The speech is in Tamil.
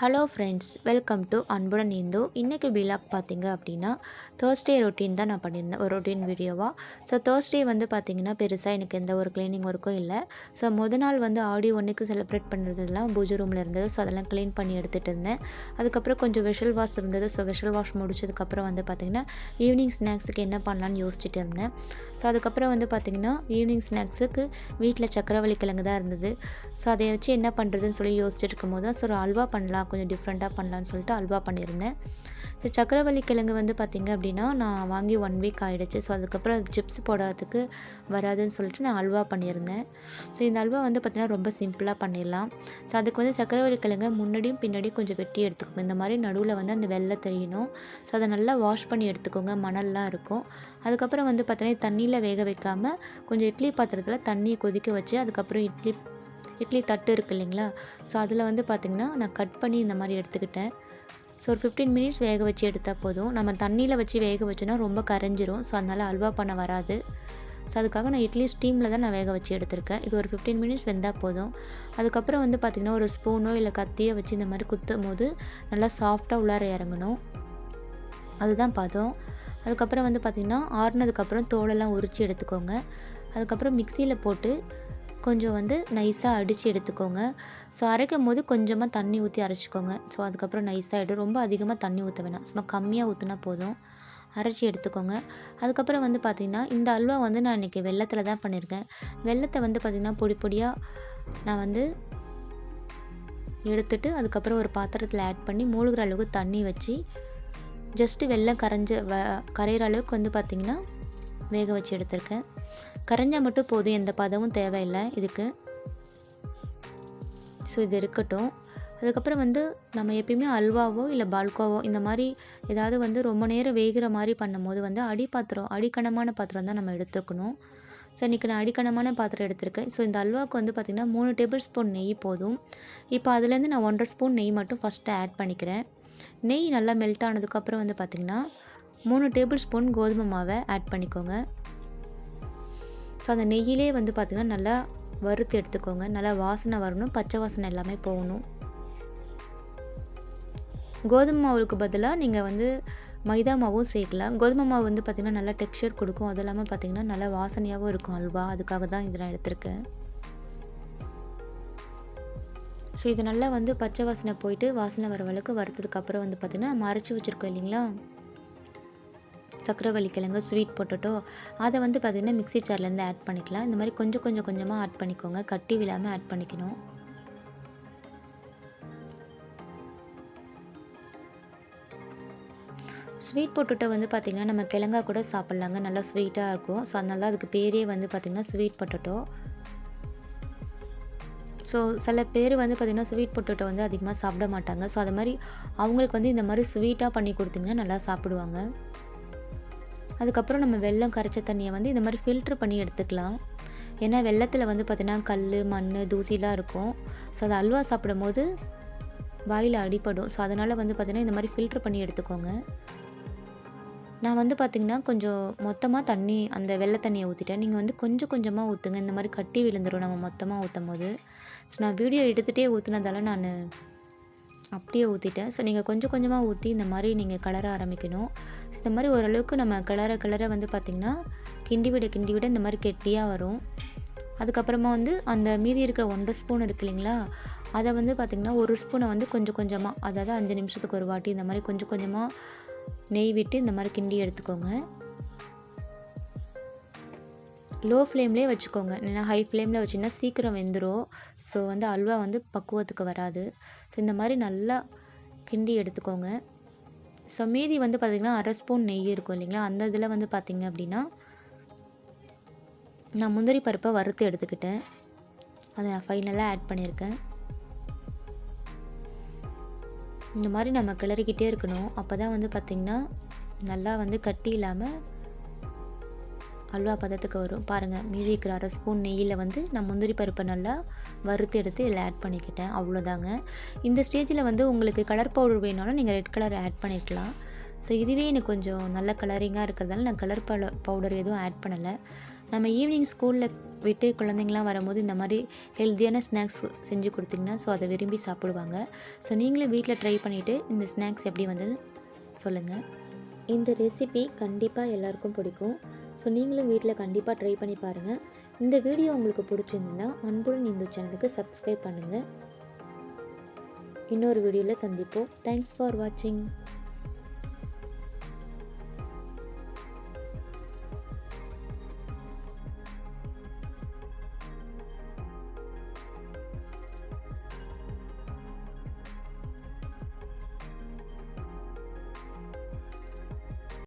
ஹலோ ஃப்ரெண்ட்ஸ் வெல்கம் டு அன்புடன் இந்து இன்றைக்கி பிலாக் பார்த்தீங்க அப்படின்னா தேர்ஸ்டே ரொட்டீன் தான் நான் பண்ணியிருந்தேன். ஒரு ரொட்டீன் வீடியோவாக ஸோ தேர்ஸ்டே வந்து பார்த்திங்கன்னா பெருசாக எனக்கு எந்த ஒரு க்ளீனிங் ஒர்க்கும் இல்லை. ஸோ முத நாள் வந்து ஆடி ஒன்றுக்கு செலிப்ரேட் பண்ணுறதுலாம் பூஜை ரூமில் இருந்தது. ஸோ அதெல்லாம் க்ளீன் பண்ணி எடுத்துகிட்டு இருந்தேன். அதுக்கப்புறம் கொஞ்சம் விஷல் வாஷ் இருந்தது. ஸோ விஷல் வாஷ் முடிச்சதுக்கப்புறம் வந்து பார்த்திங்கன்னா ஈவினிங் ஸ்நாக்ஸுக்கு என்ன பண்ணலான்னு யோசிச்சுட்டு இருந்தேன். ஸோ அதுக்கப்புறம் வந்து பார்த்திங்கன்னா ஈவினிங் ஸ்நாக்ஸுக்கு வீட்டில் சக்கரவள்ளி கிழங்கு தான் இருந்தது. ஸோ அதை வச்சு என்ன பண்ணுறதுன்னு சொல்லி யோசிச்சுட்டு இருக்கும்போது தான் ஸோ அல்வா பண்ணலாம். கொஞ்சம் டிஃப்ரெண்ட்டாக பண்ணலான்னு சொல்லிட்டு அல்வா பண்ணியிருந்தேன். ஸோ சக்கரவள்ளி கிழங்கு வந்து பார்த்திங்க அப்படின்னா நான் வாங்கி ஒன் வீக் ஆகிடுச்சு ஸோ அதுக்கப்புறம் சிப்ஸ் போடாததுக்கு வராதுன்னு சொல்லிட்டு நான் அல்வா பண்ணியிருந்தேன். ஸோ இந்த அல்வா வந்து பார்த்திங்கன்னா ரொம்ப சிம்பிளாக பண்ணிடலாம். ஸோ அதுக்கு வந்து சக்கரவள்ளி கிழங்கு முன்னாடியும் பின்னாடியும் கொஞ்சம் வெட்டி எடுத்துக்கோங்க. இந்த மாதிரி நடுவில் வந்து அந்த வெள்ளை தெரியணும். ஸோ அதை நல்லா வாஷ் பண்ணி எடுத்துக்கோங்க. மணல்லாம் இருக்கும். அதுக்கப்புறம் வந்து பார்த்தீங்கன்னா தண்ணியில் வேக வைக்காமல் கொஞ்சம் இட்லி பாத்திரத்தில் தண்ணியை கொதிக்க வச்சு அதுக்கப்புறம் இட்லி இட்லி தட்டு இருக்குது இல்லைங்களா? ஸோ அதில் வந்து பார்த்திங்கன்னா நான் கட் பண்ணி இந்த மாதிரி எடுத்துக்கிட்டேன். ஸோ ஒரு ஃபிஃப்டீன் மினிட்ஸ் வேக வச்சு எடுத்தால் போதும். நம்ம தண்ணியில் வச்சு வேக வச்சோன்னா ரொம்ப கரைஞ்சிரும். ஸோ அதனால் அல்வா பண்ண வராது. ஸோ அதுக்காக நான் இட்லி ஸ்டீமில் தான் நான் வேக வச்சு எடுத்திருக்கேன். இது ஒரு ஃபிஃப்டீன் மினிட்ஸ் வெந்தால் போதும். அதுக்கப்புறம் வந்து பார்த்திங்கன்னா ஒரு ஸ்பூனோ இல்லை கத்தியோ வச்சு இந்த மாதிரி குத்தும் போது நல்லா சாஃப்டாக உள்ளார இறங்கணும். அதுதான் பதம். அதுக்கப்புறம் வந்து பார்த்திங்கன்னா ஆறுனதுக்கப்புறம் தோலெல்லாம் உரித்து எடுத்துக்கோங்க. அதுக்கப்புறம் மிக்சியில் போட்டு கொஞ்சம் வந்து நைஸாக அடித்து எடுத்துக்கோங்க. ஸோ அரைக்கும் போது கொஞ்சமாக தண்ணி ஊற்றி அரைச்சிக்கோங்க. ஸோ அதுக்கப்புறம் நைஸாக எடுத்து ரொம்ப அதிகமாக தண்ணி ஊற்ற வேணாம். சும்மா கம்மியாக ஊற்றினா போதும். அரைச்சி எடுத்துக்கோங்க. அதுக்கப்புறம் வந்து பார்த்திங்கன்னா இந்த அல்வா வந்து நான் இன்றைக்கி வெள்ளத்தில் தான் பண்ணியிருக்கேன் வெள்ளத்தை வந்து பார்த்திங்கன்னா பொடி பொடியாக நான் வந்து எடுத்துட்டு அதுக்கப்புறம் ஒரு பாத்திரத்தில் ஆட் பண்ணி மூழ்கிற அளவுக்கு தண்ணி வச்சு ஜஸ்ட்டு வெள்ளம் கரைஞ்ச வ கரையிற அளவுக்கு வந்து பார்த்திங்கன்னா வேக வச்சு எடுத்திருக்கேன். கரைஞ்சால் மட்டும் போதும் எந்த பதமும் தேவையில்லை இதுக்கு. ஸோ இது இருக்கட்டும். அதுக்கப்புறம் வந்து நம்ம எப்பயுமே அல்வாவோ இல்லை பால்கோவோ இந்த மாதிரி ஏதாவது வந்து ரொம்ப நேரம் வேகிற மாதிரி பண்ணும்போது வந்து அடி பாத்திரம் அடிக்கணமான பாத்திரம் தான் நம்ம எடுத்துக்கணும் ஸோ இன்றைக்கி நான் அடிக்கணமான பாத்திரம் எடுத்திருக்கேன். ஸோ இந்த அல்வாவுக்கு வந்து பார்த்திங்கன்னா மூணு டேபிள் ஸ்பூன் நெய் போதும். இப்போ அதுலேருந்து நான் ஒன்றரை ஸ்பூன் நெய் மட்டும் ஃபஸ்ட்டு ஆட் பண்ணிக்கிறேன். நெய் நல்லா மெல்ட் ஆனதுக்கப்புறம் வந்து பார்த்திங்கன்னா மூணு டேபிள் ஸ்பூன் கோதுமை மாவை ஆட் பண்ணிக்கோங்க. அந்த நெய்யிலே வந்து பார்த்திங்கன்னா நல்லா வறுத்து எடுத்துக்கோங்க. நல்லா வாசனை வரணும். பச்சை வாசனை எல்லாமே போகணும். கோதுமை மாவுக்கு பதிலாக நீங்கள் வந்து மைதா மாவும் சேர்க்கலாம். கோதுமை மாவு வந்து பார்த்திங்கன்னா நல்லா டெக்ஸ்சர் கொடுக்கும். அது இல்லாமல் பார்த்திங்கன்னா நல்லா வாசனையாகவும் இருக்கும் அல்வா. அதுக்காக தான் இதை நான் எடுத்திருக்கேன். ஸோ இது நல்லா வந்து பச்சை வாசனை போயிட்டு வாசனை வர அளவுக்கு வறுத்ததுக்கப்புறம் வந்து பார்த்திங்கன்னா மறைச்சி வச்சுருக்கோம் இல்லைங்களா? சக்கரவள்ளி கிழங்கு ஸ்வீட் போட்டுட்டோ அதை வந்து பார்த்திங்கன்னா மிக்ஸி ஜார்லேருந்து ஆட் பண்ணிக்கலாம். இந்த மாதிரி கொஞ்சம் கொஞ்சம் கொஞ்சமாக ஆட் பண்ணிக்கோங்க. கட்டி விழாமல் ஆட் பண்ணிக்கணும். ஸ்வீட் பொட்டோட்டோ வந்து பார்த்திங்கன்னா நம்ம கிழங்கா கூட சாப்பிட்லாங்க. நல்லா ஸ்வீட்டாக இருக்கும். ஸோ அதனால தான் அதுக்கு பேரே வந்து பார்த்திங்கன்னா ஸ்வீட் பொட்டோட்டோ ஸோ சில பேர் வந்து பார்த்திங்கன்னா ஸ்வீட் பொட்டோட்டோ வந்து அதிகமாக சாப்பிட மாட்டாங்க. ஸோ அது மாதிரி அவங்களுக்கு வந்து இந்த மாதிரி ஸ்வீட்டாக பண்ணி கொடுத்திங்கன்னா நல்லா சாப்பிடுவாங்க. அதுக்கப்புறம் நம்ம வெள்ளம் கரைச்ச தண்ணியை வந்து இந்த மாதிரி ஃபில்ட்ரு பண்ணி எடுத்துக்கலாம். ஏன்னா வெள்ளத்தில் வந்து பார்த்திங்கன்னா கல் மண் தூசிலாம் இருக்கும். ஸோ அது அல்வா சாப்பிடும் போது வாயில் அடிப்படும் ஸோ அதனால் வந்து பார்த்திங்கன்னா இந்த மாதிரி ஃபில்ட்ரு பண்ணி எடுத்துக்கோங்க. நான் வந்து பார்த்திங்கன்னா கொஞ்சம் மொத்தமாக தண்ணி அந்த வெள்ளை தண்ணியை ஊற்றிட்டேன் நீங்கள் வந்து கொஞ்சம் கொஞ்சமாக ஊற்றுங்க இந்த மாதிரி கட்டி விழுந்துடும் நம்ம மொத்தமாக ஊற்றும் போது ஸோ நான் வீடியோ எடுத்துகிட்டே ஊற்றுனதால நான் அப்படியே ஊற்றிட்டேன் ஸோ நீங்கள் கொஞ்சம் கொஞ்சமாக ஊற்றி இந்த மாதிரி நீங்கள் கலர ஆரம்பிக்கணும். இந்த மாதிரி ஓரளவுக்கு நம்ம கிளற கிளற வந்து பார்த்திங்கன்னா கிண்டி விட கிண்டி விட இந்த மாதிரி கெட்டியாக வரும். அதுக்கப்புறமா வந்து அந்த மீதி இருக்கிற ஒன்றரை ஸ்பூன் இருக்கு இல்லைங்களா அதை வந்து பார்த்திங்கன்னா ஒரு ஸ்பூனை வந்து கொஞ்சம் கொஞ்சமாக அதாவது அஞ்சு நிமிஷத்துக்கு ஒரு வாட்டி இந்த மாதிரி கொஞ்சம் கொஞ்சமாக நெய் விட்டு இந்த மாதிரி கிண்டி எடுத்துக்கோங்க. லோ ஃப்ளேம்லேயே வச்சுக்கோங்க. ஏன்னா ஹை ஃப்ளேமில் வச்சிங்கன்னா சீக்கிரம் வெந்துடும் ஸோ வந்து அல்வா வந்து பக்குவத்துக்கு வராது. ஸோ இந்த மாதிரி நல்லா கிண்டி எடுத்துக்கோங்க. ஸோ மீதி வந்து பார்த்திங்கன்னா அரை ஸ்பூன் நெய் இருக்கும் இல்லைங்களா? அந்த இதில் வந்து பார்த்திங்க அப்படின்னா நான் முந்திரி பருப்பை வறுத்து எடுத்துக்கிட்டேன். அதை நான் ஃபைனலாக ஆட் பண்ணியிருக்கேன். இந்த மாதிரி நம்ம கிளறிக்கிட்டே இருக்கணும். அப்போ தான் வந்து பார்த்திங்கன்னா நல்லா வந்து கட்டி இல்லாமல் அல்வா பதத்துக்கு வரும். பாருங்கள் மீதி இருக்கிற அரை ஸ்பூன் நெய்யில் வந்து நான் முந்திரி பருப்பை நல்லா வறுத்து எடுத்து இதில் ஆட் பண்ணிக்கிட்டேன். அவ்வளோதாங்க. இந்த ஸ்டேஜில் வந்து உங்களுக்கு கலர் பவுடர் வேணாலும் நீங்கள் ரெட் கலர் ஆட் பண்ணிக்கலாம். ஸோ இதுவே எனக்கு கொஞ்சம் நல்ல கலரிங்காக இருக்கிறதால நான் கலர் பல பவுடர் எதுவும் ஆட் பண்ணலை. நம்ம ஈவினிங் ஸ்கூலில் விட்டு குழந்தைங்களாம் வரும்போது இந்த மாதிரி ஹெல்த்தியான ஸ்நாக்ஸ் செஞ்சு கொடுத்திங்கன்னா ஸோ அதை விரும்பி சாப்பிடுவாங்க. ஸோ நீங்களும் வீட்டில் ட்ரை பண்ணிவிட்டு இந்த ஸ்நாக்ஸ் எப்படி வந்து சொல்லுங்கள் இந்த ரெசிபி கண்டிப்பாக எல்லாருக்கும் பிடிக்கும். ஸோ நீங்களும் வீட்டில் கண்டிப்பாக ட்ரை பண்ணி பாருங்கள் இந்த வீடியோ உங்களுக்கு பிடிச்சிருந்தா அன்புடன் இந்து சேனலுக்கு சப்ஸ்கிரைப் பண்ணுங்கள் இன்னொரு வீடியோவில் சந்திப்போம். தேங்க்ஸ் ஃபார் வாட்சிங்